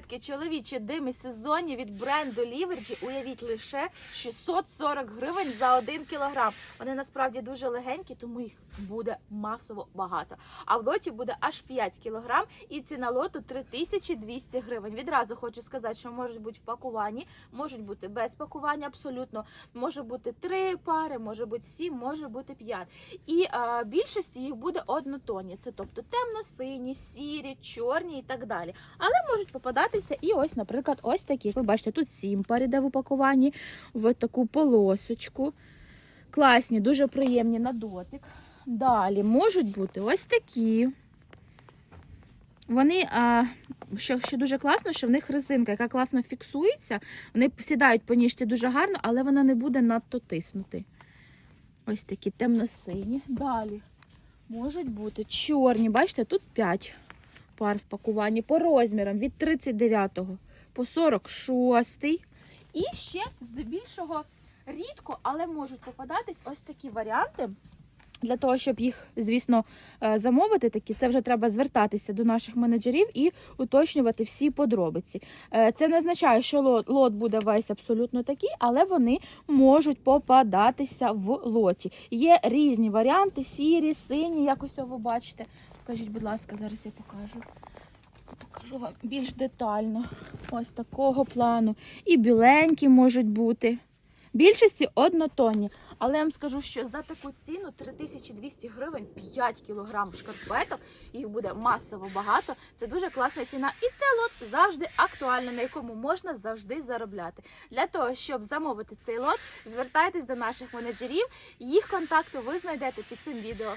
шкарпетки чоловічі демісезонні від бренду Ліверджі. Уявіть лише 640 гривень за 1 кілограм. Вони насправді дуже легенькі, тому їх буде масово багато. А в лоті буде аж 5 кілограм, і ціна лоту 3200 гривень. Відразу хочу сказати, що можуть бути в пакуванні, можуть бути без пакування абсолютно. Може бути 3 пари, може бути 7, може бути 5. І а, більшості їх буде однотонні. Це тобто темно-сині, сірі, чорні і так далі. Але можуть попадатися і ось, наприклад, ось такі. Ви бачите, тут 7 пар іде в упакуванні в таку полосочку. Класні, дуже приємні на дотик. Далі можуть бути ось такі. Вони, а, що, що дуже класно, що в них резинка, яка класно фіксується. Вони сідають по ніжці дуже гарно, але вона не буде надто тиснути. Ось такі темно-сині. Далі можуть бути чорні. Бачите, тут 5 пар в пакуванні по розмірам від 39 по 46. І ще здебільшого рідко, але можуть попадатись ось такі варіанти. Для того, щоб їх, звісно, е, замовити такі, це вже треба звертатися до наших менеджерів і уточнювати всі подробиці. Е, Це не означає, що лот, буде весь абсолютно такий, але вони можуть попадатися в лоті. Є різні варіанти: сірі, сині, як ось ви бачите. Покажіть, будь ласка, зараз я покажу. Покажу вам більш детально. Ось такого плану. І біленькі можуть бути. Більшості однотонні. Але я вам скажу, що за таку ціну 3200 гривень 5 кілограм шкарпеток, їх буде масово багато. Це дуже класна ціна. І цей лот завжди актуальний, на якому можна завжди заробляти. Для того, щоб замовити цей лот, звертайтесь до наших менеджерів. Їх контакти ви знайдете під цим відео.